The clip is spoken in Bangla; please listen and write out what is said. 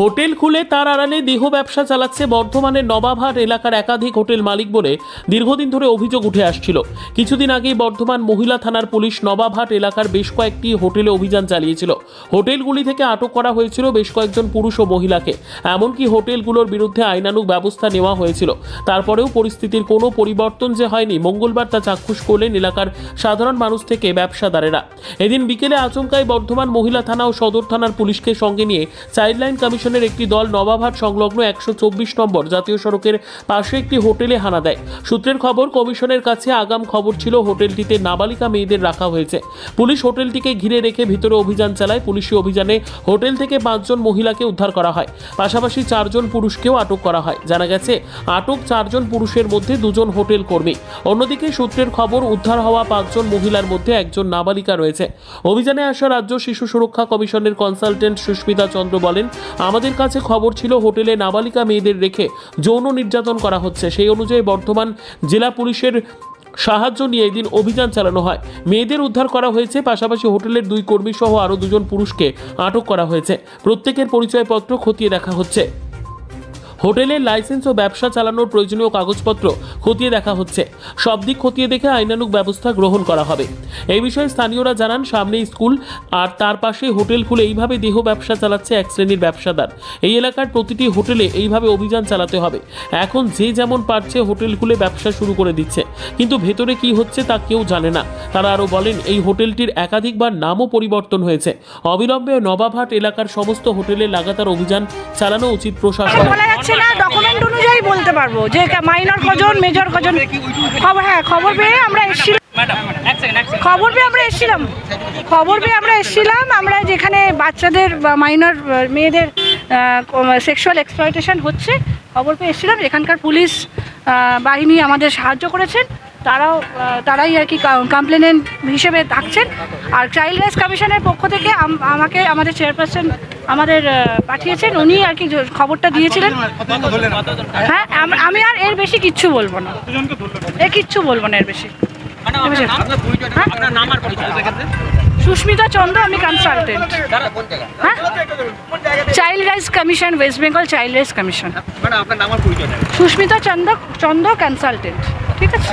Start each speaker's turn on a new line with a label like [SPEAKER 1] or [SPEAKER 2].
[SPEAKER 1] হোটেল খুলে তার আড়ালে দেহ ব্যবসা চালাচ্ছে বর্ধমানের নবাবহাট এলাকার একাধিক হোটেল মালিক বলে দীর্ঘদিন ধরে অভিযোগ উঠে আসছিল। কিছুদিন আগেই বর্ধমান মহিলা থানার পুলিশ নবাবহাট এলাকার বেশ কয়েকটি হোটেলে অভিযান চালিয়েছিল। হোটেলগুলি থেকে আটক করা হয়েছিল বেশ কয়েকজন পুরুষ ও মহিলাকে। এমনকি হোটেলগুলোর বিরুদ্ধে আইনানুগ ব্যবস্থা নেওয়া হয়েছিল। তারপরেও পরিস্থিতির কোনো পরিবর্তন যে হয়নি, মঙ্গলবার তা চাক্ষুষ করলেন এলাকার সাধারণ মানুষ থেকে ব্যবসাদারেরা। এদিন বিকেলে আচমকায় বর্ধমান মহিলা থানা ও সদর থানার পুলিশকে সঙ্গে নিয়ে চাইল্ডলাইন কমিশনের একটি দল নবাবহাট সংলগ্ন একশো চব্বিশ নম্বর জাতীয় সড়কের পাশে একটি হোটেলে হানা দেয়। সূত্রের খবর, কমিশনের কাছে আগাম খবর ছিল হোটেলটিতে নাবালিকা মেয়েদের রাখা হয়েছে। পুলিশ হোটেলটিকে ঘিরে রেখে ভিতরে অভিযান চালায়। পুলিশি অভিযানে হোটেল থেকে পাঁচজন মহিলাকে উদ্ধার করা হয়। পাশাপাশি চারজন পুরুষকেও আটক করা হয়। জানা গেছে, আটক চারজন পুরুষের মধ্যে দুজন হোটেল কর্মী। অন্যদিকে সূত্রের খবর, উদ্ধার হওয়া পাঁচজন মহিলার মধ্যে একজন নাবালিকা রয়েছে। অভিযানে আসা রাজ্য শিশু সুরক্ষা কমিশনের কনসালটেন্ট সুস্মিতা চন্দ্র বলেন আমাদের কাছে খবর ছিল হোটেলে নাবালিকা মেয়েদের রেখে যৌন নির্যাতন করা হচ্ছে। সেই অনুযায়ী বর্ধমান জেলা পুলিশের সাহায্য নিয়ে এদিন অভিযান চালানো হয়। মেয়েদের উদ্ধার করা হয়েছে, পাশাপাশি হোটেলের দুই কর্মী সহ আরও দুজন পুরুষকে আটক করা হয়েছে। প্রত্যেকের পরিচয়পত্র খতিয়ে দেখা হচ্ছে। হোটেলের লাইসেন্স ও ব্যবসা চালানোর প্রয়োজনীয় কাগজপত্র খতিয়ে দেখা হচ্ছে। সব দিক খতিয়ে দেখে আইনানুগ ব্যবস্থা গ্রহণ করা হবে। এই বিষয়ে স্থানীয়রা জানান সামনেই স্কুল আর তার পাশে হোটেল খুলে এইভাবে দেহ ব্যবসা চালাচ্ছে এক শ্রেণির ব্যবসাদার। এই এলাকার প্রতিটি হোটেলে এইভাবে অভিযান চালাতে হবে। এখন যে যেমন পারছে হোটেল খুলে ব্যবসা শুরু করে দিচ্ছে। কিন্তু ভেতরে কি হচ্ছে তা কেউ জানে না। তারা আরও বলেন, এই হোটেলটির একাধিকবার নামও পরিবর্তন হয়েছে। অবিলম্বে নবাবহাট এলাকার সমস্ত হোটেলে লাগাতার অভিযান চালানো উচিত প্রশাসনের।
[SPEAKER 2] বলা ডকুমেন্ট অনুযায়ী বলতে পারব যে মাইনর কজন মেজর কজন। খবর হ্যাঁ খবর পেয়ে আমরা এসেছিলাম। খবর পেয়ে আমরা এসেছিলাম। খবর পেয়ে আমরা এসেছিলাম আমরা যেখানে বাচ্চাদের মাইনর মেয়েদের সেক্সুয়াল এক্সপ্লয়টেশন হচ্ছে খবর পেয়ে এসেছিলাম। এখানকার পুলিশ বাহিনী আমাদের সাহায্য করেছেন। তারাও তারাই আর কি কমপ্লেনেন্ট হিসেবে থাকছেন। আর চাইল্ড রাইটস কমিশনের পক্ষ থেকে আমাকে আমাদের চেয়ারপারসন আমাদের পাঠিয়েছেন। উনি আর কি খবরটা দিয়েছিলেন। হ্যাঁ আমি আর এর বেশি কিচ্ছু বলব না। এ কিচ্ছু বলব না এর বেশি। বুঝেছেন? হ্যাঁ? সুস্মিতা চন্দ্র আমি কনসালটেন্ট হ্যাঁ? Child rights commission West Bengal child rights commission Susmita Chandra Chandra consultant ঠিক আছে?